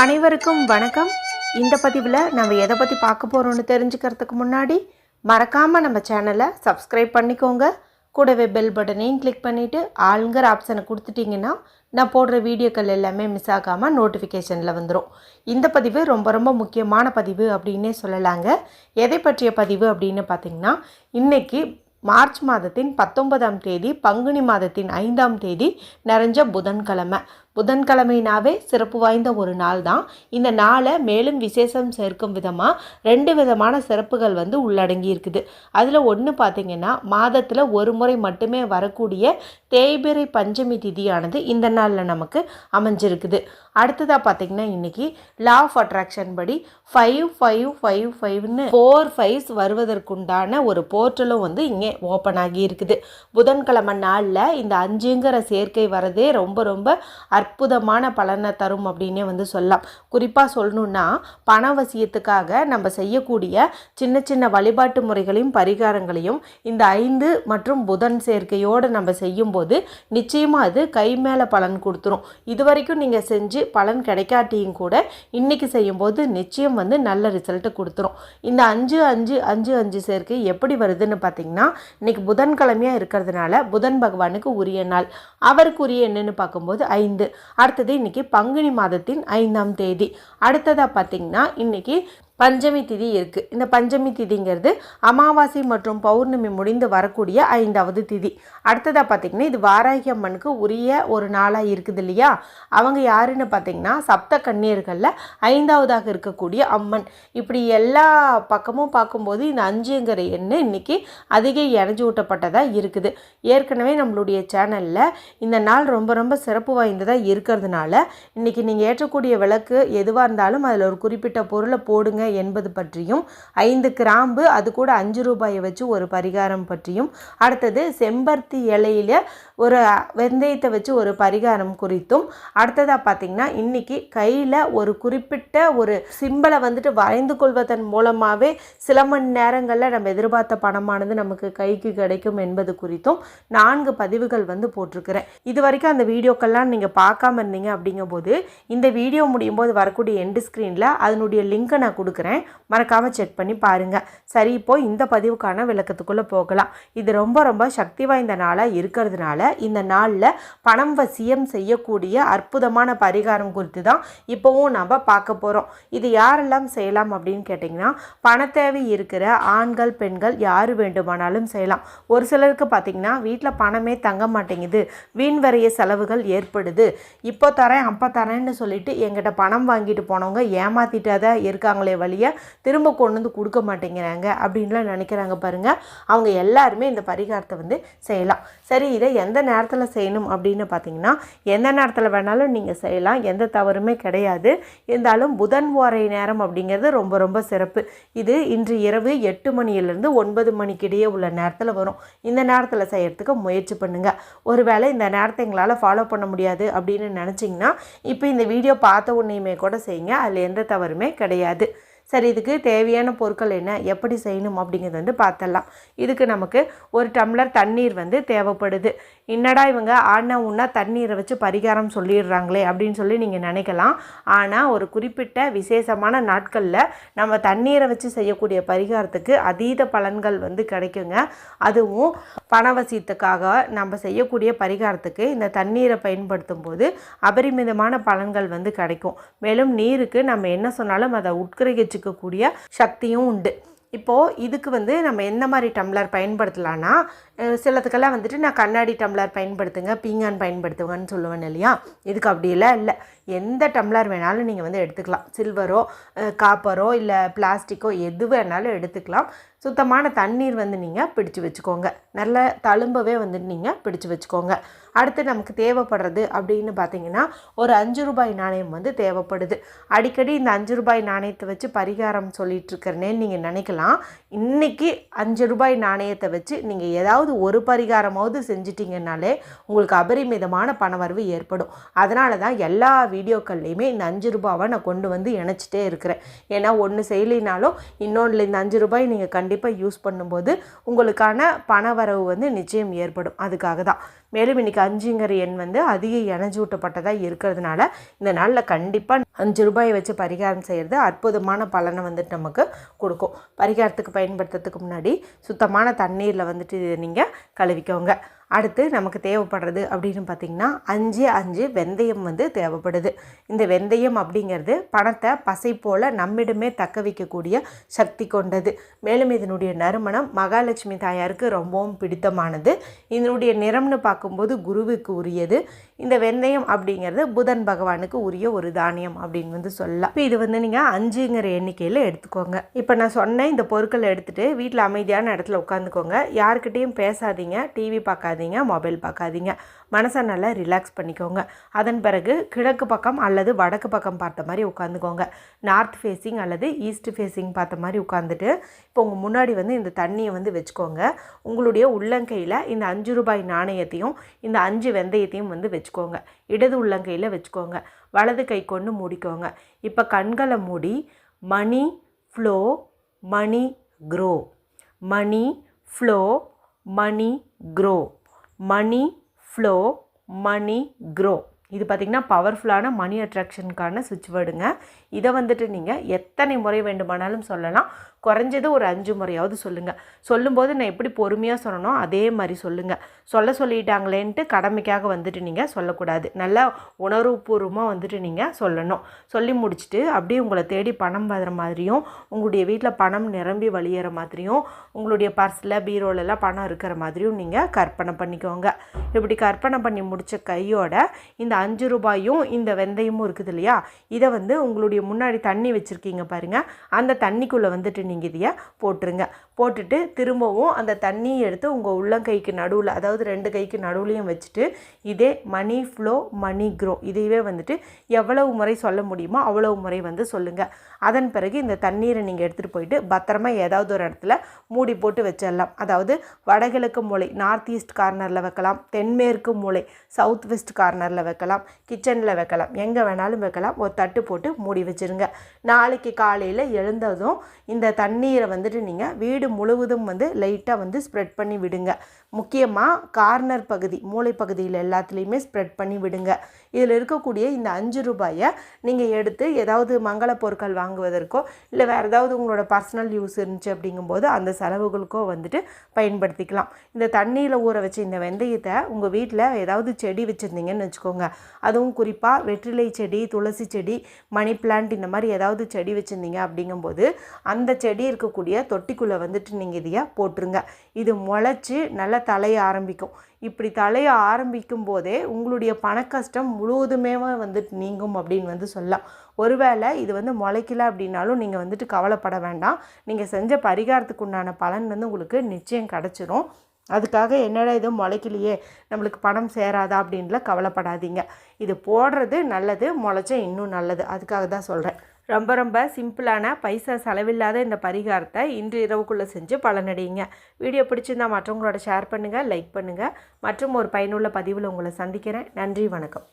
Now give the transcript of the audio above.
அனைவருக்கும் வணக்கம். இந்த பதிவில் நம்ம எதை பற்றி பார்க்க போகிறோம்னு தெரிஞ்சுக்கிறதுக்கு முன்னாடி மறக்காமல் நம்ம சேனலை சப்ஸ்கிரைப் பண்ணிக்கோங்க. கூடவே பெல் பட்டனையும் கிளிக் பண்ணிவிட்டு ஆளுங்கிற ஆப்ஷனை கொடுத்துட்டிங்கன்னா நான் போடுற வீடியோக்கள் எல்லாமே மிஸ் ஆகாமல் நோட்டிஃபிகேஷனில் வந்துடும் இந்த பதிவு ரொம்ப ரொம்ப முக்கியமான பதிவு அப்படின்னே சொல்லலாங்க. எதை பற்றிய பதிவு அப்படின்னு பார்த்தீங்கன்னா இன்றைக்கி மார்ச் மாதத்தின் பத்தொன்பதாம் தேதி பங்குனி மாதத்தின் ஐந்தாம் தேதி நிறைஞ்ச புதன்கிழமை. புதன்கிழமைனாவே சிறப்பு வாய்ந்த ஒரு நாள் தான் இந்த நாளை மேலும் விசேஷம் சேர்க்கும் விதமாக ரெண்டு விதமான சிறப்புகள் வந்து உள்ளடங்கி இருக்குது அதில் ஒன்று பார்த்திங்கன்னா மாதத்தில் ஒரு முறை மட்டுமே வரக்கூடிய தேய்பிறை பஞ்சமி திதியானது இந்த நாளில் நமக்கு அமைஞ்சிருக்குது. அடுத்ததாக பார்த்திங்கன்னா இன்றைக்கி லா ஆஃப் அட்ராக்ஷன் படி ஃபைவ் ஃபைவ் ஃபைவ் ஃபைவ்னு ஃபோர் ஃபைவ்ஸ் வருவதற்குண்டான ஒரு போர்ட்டலும் வந்து இங்கே ஓப்பன் ஆகி இருக்குது புதன்கிழமை நாளில் இந்த அஞ்சுங்கிற சேர்க்கை வரதே ரொம்ப ரொம்ப அற்புதமான பலனை தரும் அப்படின்னே வந்து சொல்லலாம். குறிப்பாக சொல்லணுன்னா பணவசியத்துக்காக நம்ம செய்யக்கூடிய சின்ன சின்ன வழிபாட்டு முறைகளையும் பரிகாரங்களையும் இந்த ஐந்து மற்றும் புதன் சேர்க்கையோடு நம்ம செய்யும்போது நிச்சயமாக அது கை மேலே பலன் கொடுத்துரும். இது வரைக்கும் நீங்கள் செஞ்சு பலன் கிடைக்காட்டியும் கூட இன்றைக்கி செய்யும்போது நிச்சயம் வந்து நல்ல ரிசல்ட்டு கொடுத்துரும். இந்த அஞ்சு அஞ்சு அஞ்சு அஞ்சு சேர்க்கை எப்படி வருதுன்னு பார்த்தீங்கன்னா இன்னைக்கு புதன்கிழமையாக இருக்கிறதுனால புதன் பகவானுக்கு உரிய நாள். அவருக்குரிய என்னன்னு பார்க்கும்போது ஐந்து. அடுத்தது இன்னைக்கு பங்குனி மாதத்தின் ஐந்தாம் தேதி. அடுத்ததாக பார்த்தீங்கன்னா இன்னைக்கு பஞ்சமி திதி இருக்குது இந்த பஞ்சமி திதிங்கிறது அமாவாசை மற்றும் பௌர்ணமி முடிந்து வரக்கூடிய ஐந்தாவது திதி. அடுத்ததாக பார்த்திங்கன்னா இது வாராகி அம்மனுக்கு உரிய ஒரு நாளாக இருக்குது இல்லையா? அவங்க யாருன்னு பார்த்தீங்கன்னா சப்த கன்னியர்களில் ஐந்தாவதாக இருக்கக்கூடிய அம்மன். இப்படி எல்லா பக்கமும் பார்க்கும்போது இந்த அஞ்சுங்கிற எண்ணு இன்றைக்கி அதிக இணைஞ்சு ஊட்டப்பட்டதாக இருக்குது. ஏற்கனவே நம்மளுடைய சேனலில் இந்த நாள் ரொம்ப ரொம்ப சிறப்பு வாய்ந்ததாக இருக்கிறதுனால இன்றைக்கி நீங்கள் ஏற்றக்கூடிய விளக்கு எதுவாக இருந்தாலும் அதில் ஒரு குறிப்பிட்ட பொருளை போடுங்க. என்பது பற்றியும் ஐந்து கிராம்பு அது கூட அஞ்சு ரூபாயை வச்சு ஒரு பரிகாரம் பற்றியும். அடுத்தது செம்பருத்தி இலையில ஒரு வெந்தயத்தை வச்சு ஒரு பரிகாரம் குறித்தும். அடுத்ததாக பார்த்தீங்கன்னா இன்னைக்கு கையில் ஒரு குறிப்பிட்ட ஒரு சிம்பலை வந்துட்டு வரைந்து கொள்வதன் மூலமாகவே சில மணி நேரங்களில் நம்ம எதிர்பார்த்த பணமானது நமக்கு கைக்கு கிடைக்கும் என்பது குறித்தும் நான்கு பதிவுகள் வந்து போட்டிருக்கிறேன். இது வரைக்கும் அந்த வீடியோக்கெல்லாம் நீங்கள் பார்க்காம இருந்தீங்க அப்படிங்கும்போது இந்த வீடியோ முடியும் போது வரக்கூடிய எண்டு ஸ்க்ரீனில் அதனுடைய லிங்கை நான் கொடுக்குறேன். மறக்காமல் செக் பண்ணி பாருங்கள் சரி இப்போ இந்த பதிவுக்கான விளக்கத்துக்குள்ளே போகலாம். இது ரொம்ப ரொம்ப சக்தி வாய்ந்த நாளாக இருக்கிறதுனால இந்த நாளில் பணம் வசியம் செய்யக்கூடிய அற்புதமான பரிகாரம் குறித்து தான் இப்போவும் நம்ம பார்க்க போகிறோம் இது யாரெல்லாம் செய்யலாம் அப்படின்னு கேட்டிங்கன்னா பணத்தேவை இருக்கிற ஆண்கள் பெண்கள் யார் வேண்டுமானாலும் செய்யலாம். ஒரு சிலருக்கு பார்த்திங்கன்னா வீட்டில் பணமே தங்க மாட்டேங்குது. வீண் வரைய செலவுகள் ஏற்படுது. இப்போ தரேன் அப்போ தரேன்னு சொல்லிட்டு எங்கிட்ட பணம் வாங்கிட்டு போனவங்க ஏமாத்திட்டாத இருக்காங்களே வழியை திரும்ப கொண்டு வந்து கொடுக்க மாட்டேங்கிறாங்க அப்படின்லாம் நினைக்கிறாங்க பாருங்கள் அவங்க எல்லாருமே இந்த பரிகாரத்தை வந்து செய்யலாம். சரி இதை எந்த நேரத்தில் செய்யணும் அப்படின்னு பார்த்தீங்கன்னா எந்த நேரத்தில் வேணாலும் நீங்கள் செய்யலாம். எந்த தவறுமே கிடையாது. இருந்தாலும் புதன் ஓரை நேரம் அப்படிங்கிறது ரொம்ப ரொம்ப சிறப்பு. இது இன்று இரவு எட்டு மணியிலிருந்து ஒன்பது மணிக்கிடையே உள்ள நேரத்தில் வரும். இந்த நேரத்தில் செய்கிறதுக்கு முயற்சி பண்ணுங்கள் ஒருவேளை இந்த நேரத்தை எங்களால் ஃபாலோ பண்ண முடியாது அப்படின்னு நினச்சிங்கன்னா இப்போ இந்த வீடியோ பார்த்த உடனேயுமே கூட செய்யுங்க. அதில் எந்த தவறுமே கிடையாது. சரி இதுக்கு தேவையான பொருட்கள் என்ன? எப்படி செய்யணும்? அப்படிங்கிறது வந்து பார்த்தலாம் இதுக்கு நமக்கு ஒரு டம்ளர் தண்ணீர் வந்து தேவைப்படுது. என்னடா இவங்க ஆனா உன்னா தண்ணீரை வச்சு பரிகாரம் சொல்லிடுறாங்களே அப்படின்னு சொல்லி நீங்கள் நினைக்கலாம். ஆனால் ஒரு குறிப்பிட்ட விசேஷமான நாட்களில் நம்ம தண்ணீரை வச்சு செய்யக்கூடிய பரிகாரத்துக்கு அதீத பலன்கள் வந்து கிடைக்குங்க. அதுவும் பணவசியத்துக்காக நம்ம செய்யக்கூடிய பரிகாரத்துக்கு இந்த தண்ணீரை பயன்படுத்தும் போது அபரிமிதமான பலன்கள் வந்து கிடைக்கும். மேலும் நீருக்கு நம்ம என்ன சொன்னாலும் அதை உட்கிரகிச்சிக்கக்கூடிய சக்தியும் உண்டு. இப்போது இதுக்கு வந்து நம்ம எந்த மாதிரி டம்ளர் பயன்படுத்தலான்னா சிலத்துக்கெல்லாம் வந்துட்டு நான் கண்ணாடி டம்ளர் பயன்படுத்துங்க பீங்கான் பயன்படுத்துங்கன்னு சொல்லுவேன் இல்லையா? இதுக்கு அப்படியெல்லாம் இல்லை. எந்த டம்ளர் வேணாலும் நீங்கள் வந்து எடுத்துக்கலாம். சில்வரோ காப்பரோ இல்லை பிளாஸ்டிக்கோ எது வேணாலும் எடுத்துக்கலாம். சுத்தமான தண்ணீர் வந்து நீங்கள் பிடிச்சு வச்சுக்கோங்க. நல்ல தழும்பவே வந்து நீங்கள் பிடிச்சு வச்சுக்கோங்க. அடுத்து நமக்கு தேவைப்படுறது அப்படின்னு பார்த்தீங்கன்னா ஒரு அஞ்சு ரூபாய் நாணயம் வந்து தேவைப்படுது. அடிக்கடி இந்த அஞ்சு ரூபாய் நாணயத்தை வச்சு பரிகாரம் சொல்லிட்டு இருக்கிறனேன்னு நீங்கள் நினைக்கலாம். இன்றைக்கி அஞ்சு ரூபாய் நாணயத்தை வச்சு நீங்கள் ஏதாவது ஒரு பரிகாரமாவது செஞ்சிட்டிங்கனாலே உங்களுக்கு அபரிமிதமான பணவரவு ஏற்படும். அதனால தான் எல்லா வீடியோக்கள்லையுமே இந்த அஞ்சு ரூபாவை நான் கொண்டு வந்து இணைச்சிட்டே இருக்கிறேன். ஏன்னா ஒன்று செய்யலினாலும் இன்னொன்றில் இந்த அஞ்சு ரூபாய் நீங்கள் கண்டிப்பாக யூஸ் பண்ணும்போது உங்களுக்கான பணவரவு வந்து நிச்சயம் ஏற்படும். அதுக்காக தான் மேலும் இன்றைக்கி அஞ்சுங்கிற எண் வந்து அதிக இணைஞ்சூட்டப்பட்டதாக இருக்கிறதுனால இந்த நாளில் கண்டிப்பாக அஞ்சு ரூபாயை வச்சு பரிகாரம் செய்கிறது அற்புதமான பலனை வந்துட்டு நமக்கு கொடுக்கும். பரிகாரத்துக்கு பயன்படுத்துறதுக்கு முன்னாடி சுத்தமான தண்ணீரில் வந்துட்டு இதை நீங்கள் கழுவிக்கோங்க. அடுத்து நமக்கு தேவைப்படுறது அப்படின்னு பார்த்திங்கன்னா அஞ்சு அஞ்சு வெந்தயம் வந்து தேவைப்படுது. இந்த வெந்தயம் அப்படிங்கிறது பணத்தை பசை போல் நம்மிடமே தக்க வைக்கக்கூடிய சக்தி கொண்டது. மேலும் இதனுடைய நறுமணம் மகாலட்சுமி தாயாருக்கு ரொம்பவும் பிடித்தமானது. இதனுடைய நிறம்னு பார்க்கும்போது குருவுக்கு உரியது. இந்த வெந்தயம் அப்படிங்கிறது புதன் பகவானுக்கு உரிய ஒரு தானியம் அப்படின்னு வந்து சொல்லலாம். இப்போ இது வந்து நீங்கள் அஞ்சுங்கிற எண்ணிக்கையில் எடுத்துக்கோங்க. இப்போ நான் சொன்னேன் இந்த பொருட்களை எடுத்துகிட்டு வீட்டில் அமைதியான இடத்துல உட்காந்துக்கோங்க. யாருக்கிட்டேயும் பேசாதீங்க டிவி பார்க்காதீங்க மொபைல் பார்க்காதீங்க. மனசை நல்லா ரிலாக்ஸ் பண்ணிக்கோங்க. அதன் பிறகு கிழக்கு பக்கம் அல்லது வடக்கு பக்கம் பார்த்த மாதிரி உட்காந்துக்கோங்க. நார்த் ஃபேஸிங் அல்லது ஈஸ்ட் ஃபேஸிங் பார்த்த மாதிரி உட்காந்துட்டு இப்போ உங்கள் முன்னாடி வந்து இந்த தண்ணியை வந்து வச்சுக்கோங்க. உங்களுடைய உள்ளங்கையில் இந்த அஞ்சு ரூபாய் நாணயத்தையும் இந்த அஞ்சு வெந்தயத்தையும் வந்து வச்சுக்கோங்க. இடது உள்ளங்கையில் வச்சுக்கோங்க. வலது கை கொண்டு மூடிக்கோங்க. இப்போ கண்களை மூடி money flow money grow money flow money grow money flow money grow இது பார்த்திங்கன்னா பவர்ஃபுல்லான மணி அட்ராக்ஷனுக்கான சுவிட்ச் வேர்டுங்க இதை வந்துட்டு நீங்கள் எத்தனை முறை வேண்டுமானாலும் சொல்லலாம். குறைஞ்சது ஒரு அஞ்சு முறையாவது சொல்லுங்கள் சொல்லும்போது நான் எப்படி பொறுமையாக சொல்லணும் அதே மாதிரி சொல்லுங்கள் சொல்ல சொல்லிட்டாங்களேன்ட்டு கடமைக்காக வந்துட்டு நீங்கள் சொல்லக்கூடாது. நல்லா உணர்வுபூர்வமாக வந்துட்டு நீங்கள் சொல்லணும். சொல்லி முடிச்சுட்டு அப்படியே உங்களை தேடி பணம் வர மாதிரியும் உங்களுடைய வீட்டில் பணம் நிரம்பி வழியிற மாதிரியும் உங்களுடைய பர்ஸில் பீரோலெல்லாம் பணம் இருக்கிற மாதிரியும் நீங்கள் கற்பனை பண்ணிக்கோங்க. இப்படி கற்பனை பண்ணி முடித்த கையோட இந்த அஞ்சு ரூபாயும் இந்த வெந்தயமும் இருக்குது இல்லையா? இதை வந்து உங்களுடைய முன்னாடி தண்ணி வச்சுருக்கீங்க பாருங்கள் அந்த தண்ணிக்குள்ளே வந்துட்டு நீங்கள் இதையை போட்டுருங்க. போட்டுட்டு திரும்பவும் அந்த தண்ணியை எடுத்து உங்கள் உள்ளங்கைக்கு நடுவில் அதாவது ரெண்டு கைக்கு நடுவுலையும் வச்சுட்டு இதே மணி ஃப்ளோ மணி க்ரோ இதையவே வந்துட்டு எவ்வளவு முறை சொல்ல முடியுமோ அவ்வளவு முறை வந்து சொல்லுங்கள் அதன் பிறகு இந்த தண்ணீரை நீங்கள் எடுத்துகிட்டு போயிட்டு பத்திரமா ஏதாவது ஒரு இடத்துல மூடி போட்டு வச்சிடலாம். அதாவது வடகிழக்கு மூலை நார்த் ஈஸ்ட் கார்னரில் வைக்கலாம் தென்மேற்கு மூலை சவுத் வெஸ்ட் கார்னரில் வைக்கலாம் கிச்சனில் வைக்கலாம் எங்கே வேணாலும் வைக்கலாம். ஒரு தட்டு போட்டு மூடி வச்சுருங்க. நாளைக்கு காலையில் எழுந்ததும் இந்த தண்ணீரை வந்துட்டு நீங்கள் வீடு முழுவதும் வந்து லைட்டாக வந்து ஸ்ப்ரெட் பண்ணி விடுங்க. முக்கியமாக கார்னர் பகுதி மூளை பகுதியில் எல்லாத்துலேயுமே ஸ்ப்ரெட் பண்ணி விடுங்க. இதில் இருக்கக்கூடிய இந்த அஞ்சு ரூபாயை நீங்கள் எடுத்து ஏதாவது மங்கள பொருட்கள் வாங்குவதற்கோ இல்லை வேறு ஏதாவது உங்களோட பர்சனல் யூஸ் இருந்துச்சு அப்படிங்கும்போது அந்த செலவுகளுக்கோ வந்துட்டு பயன்படுத்திக்கலாம். இந்த தண்ணியில் ஊற வச்ச இந்த வெந்தயத்தை உங்கள் வீட்டில் ஏதாவது செடி வச்சுருந்தீங்கன்னு வச்சுக்கோங்க. அதுவும் குறிப்பாக வெற்றிலை செடி துளசி செடி மணி பிளான்ட் இந்த மாதிரி ஏதாவது செடி வச்சுருந்தீங்க அப்படிங்கும்போது அந்த செடி இருக்கக்கூடிய தொட்டிக்குள்ளே வந்துட்டு நீங்கள் இதையாக போட்டுருங்க. இது முளைச்சி நல்லா தலைய ஆரம்பிக்கும். இப்படி தலைய ஆரம்பிக்கும் போதே உங்களுடைய கஷ்டம் முழுவதுமே வந்துட்டு நீங்கும் அப்படின்னு வந்து சொல்லலாம். ஒருவேளை இது வந்து முளைக்கல அப்படின்னாலும் நீங்கள் வந்துட்டு கவலைப்பட வேண்டாம். நீங்கள் செஞ்ச பரிகாரத்துக்கு உண்டான பலன் வந்து உங்களுக்கு நிச்சயம் கிடச்சிரும். அதுக்காக என்னடா இது முளைக்கலையே? நம்மளுக்கு பணம் சேராதா அப்படின்லாம் கவலைப்படாதீங்க. இது போடுறது நல்லது முளைச்சா இன்னும் நல்லது. அதுக்காக தான் சொல்கிறேன் ரொம்ப ரொம்ப சிம்பிளான பைசா செலவில்லாத இந்த பரிகாரத்தை இன்று இரவுக்குள்ளே செஞ்சு பலனடையுங்க. வீடியோ பிடிச்சிருந்தா மற்றவங்களோட ஷேர் பண்ணுங்கள் லைக் பண்ணுங்கள் மற்றும் ஒரு பயனுள்ள பதிவில் உங்களை சந்திக்கிறேன். நன்றி வணக்கம்.